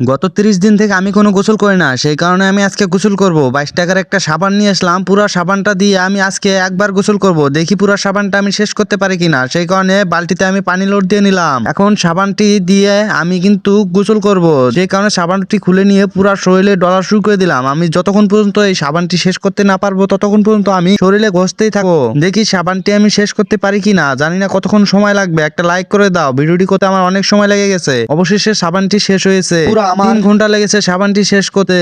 গত তিরিশ দিন থেকে আমি কোনো গোসল করি না, সেই কারণে আমি আজকে গোসল করব। বাইশ টাকার একটা সাবান নিয়ে আসলাম, পুরো সাবানটা দিয়ে আমি আজকে একবার গোসল করব। দেখি পুরো সাবানটা আমি শেষ করতে পারি কিনা, সেই কারণে বালতিতে আমি পানি লোড দিয়ে নিলাম। এখন সাবানটি দিয়ে আমি কিন্তু গোসল করব। সেই কারণে সাবানটি খুলে নিয়ে পুরো শরীরে ডলার শুরু করে দিলাম। আমি যতক্ষণ পর্যন্ত এই সাবানটি শেষ করতে না পারব, ততক্ষণ পর্যন্ত আমি শরীরে ঘষতেই থাকব। দেখি সাবানটি আমি শেষ করতে পারি কিনা, জানি না কতক্ষণ সময় লাগবে। একটা লাইক করে দাও, ভিডিওটি করতে আমার অনেক সময় লেগে গেছে। অবশেষে সাবানটি শেষ হয়েছে। পুরো আমার তিন ঘণ্টা লেগেছে সাবানটি শেষ করতে।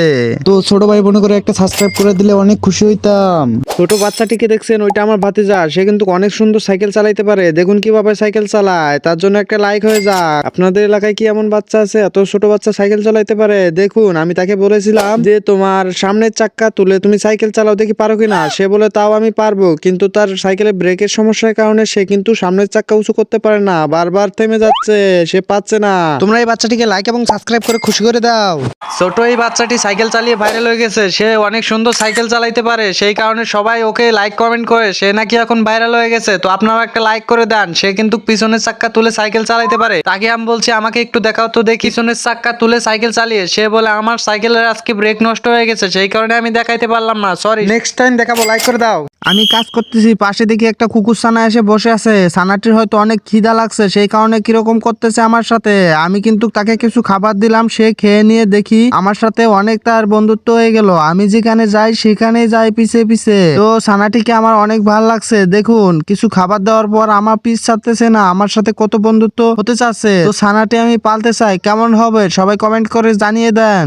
তো ছোট ভাই বোন করে একটা সাবস্ক্রাইব করে দিলে অনেক খুশি হইতাম। ছোট বাচ্চাটিকে দেখছেন ওইটা আমার ভাতিজা। সে কিন্তু অনেক সুন্দর সাইকেল চালাইতে পারে। দেখুন কীভাবে সাইকেল চালায়। তার জন্য একটা লাইক হয়ে যাক। আপনাদের এলাকায় কি এমন বাচ্চা আছে? এত ছোট বাচ্চা সাইকেল চালাইতে পারে? দেখুন আমি তাকে বলেছিলাম যে তোমার সামনের চাক্কা তুলে তুমি সাইকেল চালাও দেখি পারো কিনা? সে বলে তাও আমি পারব। কিন্তু তার সাইকেলের ব্রেকের সমস্যার কারণে সে কিন্তু সামনের চাক্কা উঁচু করতে পারে না। বারবার থেমে যাচ্ছে সে পাচ্ছে না। তোমরা এই বাচ্চাটিকে লাইক এবং সাবস্ক্রাইব করে খুশি করে দাও। ছোট এই বাচ্চাটি সাইকেল চালিয়ে ভাইরাল হয়ে গেছে। সে অনেক সুন্দর সাইকেল চালাইতে পারে। সেই কারণে সবাই ওকে লাইক কমেন্ট করে। সে নাকি এখন ভাইরাল হয়ে গেছে। তো আপনারা একটা লাইক করে দেন। সে কিন্তু পিছনের চাক্কা তুলে সাইকেল চালাইতে পারে। তাকে আমি বলছি আমাকে একটু দেখাও তো দেখি। পিছনের চাক্কা তুলে সাইকেল চালিয়ে সে বলে আমার সাইকেলের আজকে ব্রেক নষ্ট হয়ে গেছে। সেই কারণে আমি দেখাইতে পারলাম না। সরি নেক্সট টাইম দেখাবো লাইক করে দাও। আমি কাজ করতেছি। পাশে দেখি একটা কুকুর ছানা এসে বসে আছে। ছানাটির হয়তো অনেক খিদা লাগছে। সেই কারণে কীরকম করতেছে আমার সাথে? আমি কিন্তু তাকে কিছু খাবার দিলাম। সে খেয়ে নিয়ে দেখি আমার সাথে অনেক তার বন্ধুত্ব হয়ে গেল। আমি যেখানে যাই সেখানে যাই পিছে পিছে। তো ছানাটিকে আমার অনেক ভালো লাগছে। দেখুন, কিছু খাবার দেওয়ার পর আমার পিস ছাড়তেছে না। আমার সাথে কত বন্ধুত্ব হতে চাচ্ছে। তো ছানাটি আমি পালতে চাই। কেমন হবে? সবাই কমেন্ট করে জানিয়ে দেন।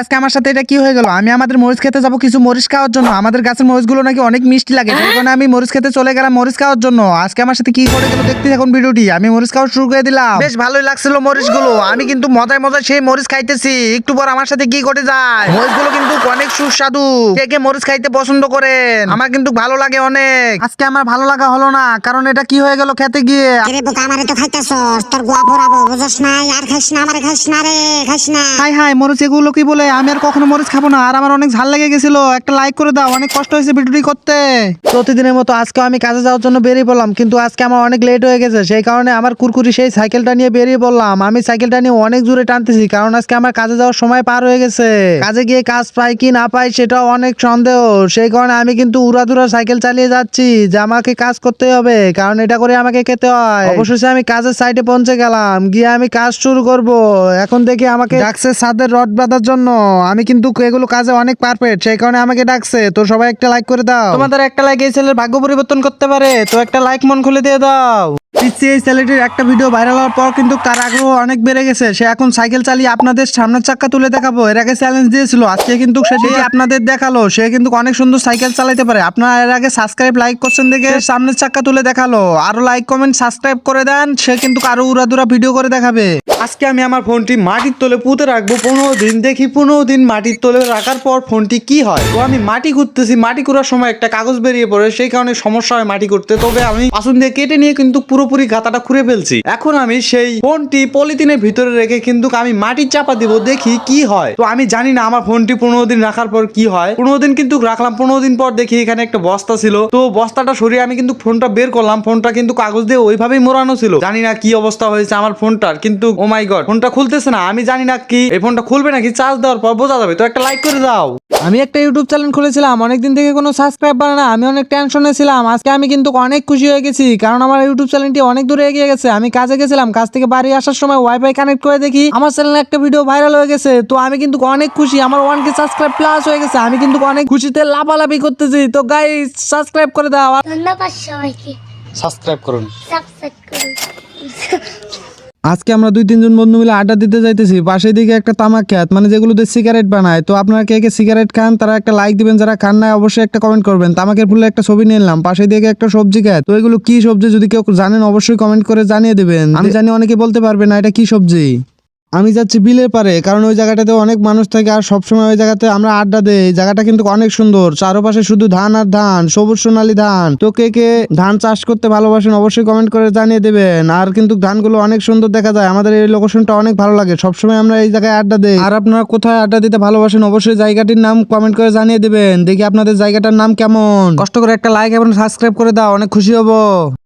আজকে আমার সাথে এটা কি হয়ে গেল? আমি আমাদের মরিচ খেতে যাব কিছু মরিচ খাওয়ার জন্য। আমাদের গাছের মরিচগুলো নাকি অনেক মিষ্টি লাগে। আমি মরিচ খেতে চলে গেলাম মরিচ খাওয়ার জন্য। আজকে আমার সাথে কি করে গেল দেখতে থাকুন ভিডিওটি। আমি মরিচ খাওয়া শুরু করে দিলাম। বেশ ভালোই লাগছিল মরিচগুলো। আমি কিন্তু মজায় মজায় সেই মরিচ খাইতেছি। একটু পর আমার সাথে কি ঘটে যায়? মরিচগুলো কিন্তু অনেক সুস্বাদু। কে কে মরিচ খাইতে পছন্দ করেন? আমার কিন্তু ভালো লাগে অনেক। আজকে আমার ভালো লাগা হলো না কারণ এটা কি হয়ে গেল খেতে গিয়ে? আরে বোকা আমারে তো খাইতেছস তোর গোয়া পড়াবো বুঝছ না আর খাইস না আমারে খাইস না রে খাইস না। হাই হাই মরিচ এগুলো কি বলে? আমি আর কখনো মরিচ খাব না আর আমার অনেক ঝাল লেগে গেছিল। একটা লাইক করে দাও অনেক কষ্ট হয়েছে ভিডিওটি করতে। প্রতিদিনের মতো আজকে আমি কাজে যাওয়ার জন্য বেরিয়ে পড়লাম কিন্তু আজকে আমার অনেক লেট হয়ে গেছে। সেই কারণে আমার কুরকুরি সেই সাইকেলটা নিয়ে বেরিয়ে পড়লাম। আমি সাইকেলটা নিয়ে অনেক জোরে টানতেছি কারণ আজকে আমার কাজে যাওয়ার সময় পার হয়ে গেছে। কাজে গিয়ে কাজ পাই কি না পাই সেটাও অনেক সন্দেহ। সেই কারণে আমি কিন্তু উড়াধুরা সাইকেল চালিয়ে যাচ্ছি, যে আমাকে কাজ করতে হবে, কারণ এটা করে আমাকে খেতে হয়। অবশেষে আমি কাজের সাইডে পৌঁছে গেলাম, গিয়ে আমি কাজ শুরু করব। এখন দেখি আমাকে ডাকছে ছাদের রড বাঁধার জন্য। আমি কিন্তু এগুলো কাজে অনেক পারফেক্ট সেই কারণে আমাকে ডাকছে। তো সবাই একটা লাইক করে দাও। তোমাদের একটা লাইক এই ছেলের ভাগ্য পরিবর্তন করতে পারে, তো একটা লাইক মন খুলে দিয়ে দাও। পিছিয়ে এই ছেলেটির একটা ভিডিও ভাইরাল হওয়ার পর কিন্তু তার আগ্রহ অনেক বেড়ে গেছে। সে এখন সাইকেল চালিয়ে আপনাদের সামনের চাক্কা তুলে দেখাবো। এর আগে চ্যালেঞ্জ দিয়েছিল, আজকে কিন্তু সেটি আপনাদের দেখাল। সে কিন্তু অনেক সুন্দর সাইকেল চালাইতে পারে। আপনারা এর আগে সাবস্ক্রাইব লাইক করছেন দেখে সামনের চাক্কা তুলে দেখাল। আরও লাইক কমেন্ট সাবস্ক্রাইব করে দেন। সে কিন্তু আরও উড়াদুরা ভিডিও করে দেখাবে। আজকে আমি আমার ফোনটি মাটির তলে পুঁতে রাখব, পনেরো দিন। দেখি পনেরো দিন মাটির তলে রাখার পর ফোনটি কি হয়। তো আমি মাটি খুঁজতেছি, মাটি করার সময় একটা কাগজ বেরিয়ে পড়ে, সেই কারণে সমস্যা হয় মাটি করতে তবে আমি পাশুন দিয়ে কেটে নিয়ে কিন্তু পুরোপুরি গাতাটা খুঁড়ে ফেলছি। এখন আমি সেই ফোনটি পলিথিনের ভিতরে রেখে কিন্তু আমি মাটির চাপা দিব, দেখি কি হয়। তো আমি জানি না আমার ফোনটি পনেরো দিন রাখার পর কি হয়। পনেরো দিন কিন্তু রাখলাম, পনেরো দিন পর দেখি এখানে একটা বস্তা ছিল। তো বস্তাটা সরিয়ে আমি কিন্তু ফোনটা বের করলাম, ফোনটা কিন্তু কাগজ দিয়ে ওইভাবেই মোড়ানো ছিল। জানি না কি অবস্থা হয়েছে আমার ফোনটার, কিন্তু ও মাই গড ফোনটা খুলতেছে না। আমি জানি না কি এই ফোনটা খুলবে নাকি চার্জ দেওয়ার পর বোঝা যাবে। তো একটা লাইক করে দাও। আমি একটা ইউটিউব চ্যানেল খুলেছিলাম অনেকদিন থেকে কোনো সাবস্ক্রাইব বাড়ে না আমি অনেক টেনশনে ছিলাম। আজকে আমি কিন্তু অনেক খুশি হয়ে গেছি কারণ আমার ইউটিউব চ্যানেলটি অনেক দূরে এগিয়ে গেছে। আমি কাজে গেছিলাম কাজ থেকে বাড়ি আসার সময় ওয়াইফাই কানেক্ট করে দেখি আমার চ্যানেলে একটা ভিডিও ভাইরাল হয়ে গেছে। তো আমি কিন্তু অনেক খুশি আমার ওয়ান কে সাবস্ক্রাইব প্লাস হয়ে গেছে। আমি কিন্তু অনেক খুশিতে লাফালাফি করতেছি। তো গাই সাবস্ক্রাইব করে দাও। ধন্যবাদ সবাইকে। সাবস্ক্রাইব করুন। সাবস্ক্রাইব করুন। আজকে আমরা দুই তিনজন বন্ধু মিলে আড্ডা দিতে যাইতেছি। পাশে দিকে একটা তামাক খ্যাত মানে যেগুলোতে সিগারেট বানায়। তো আপনারা কে কে সিগারেট খান তারা একটা লাইক দিবেন যারা খান না অবশ্যই একটা কমেন্ট করবেন। তামাকের ফুলে একটা ছবি নিলাম পাশে দিকে একটা সবজি খ্যাত তো এগুলো কি সবজি যদি কেউ জানেন অবশ্যই কমেন্ট করে জানিয়ে দেবেন। আমি জানি অনেকে বলতে পারবে না এটা কি সবজি? আমি যাচ্ছি বিলের পারে কারণ ওই জায়গাটাতে অনেক মানুষ থাকে আর সবসময় ওই জায়গাতে আমরা আড্ডা দেই। জায়গাটা কিন্তু অনেক সুন্দর। চারপাশে শুধু ধান আর ধান, সবুজ সোনালী ধান। তো কে কে ধান চাষ করতে ভালোবাসেন অবশ্যই কমেন্ট করে জানিয়ে দেবেন। আর কিন্তু ধানগুলো অনেক সুন্দর দেখা যায়। আমাদের এই লোকেশনটা অনেক ভালো লাগে। সবসময় আমরা এই জায়গায় আড্ডা দেই। আর আপনারা কোথায় আড্ডা দিতে ভালোবাসেন অবশ্যই জায়গাটির নাম কমেন্ট করে জানিয়ে দেবেন। দেখি আপনাদের জায়গাটার নাম কেমন। কষ্ট করে একটা লাইক এবং সাবস্ক্রাইব করে দাও। অনেক খুশি হব।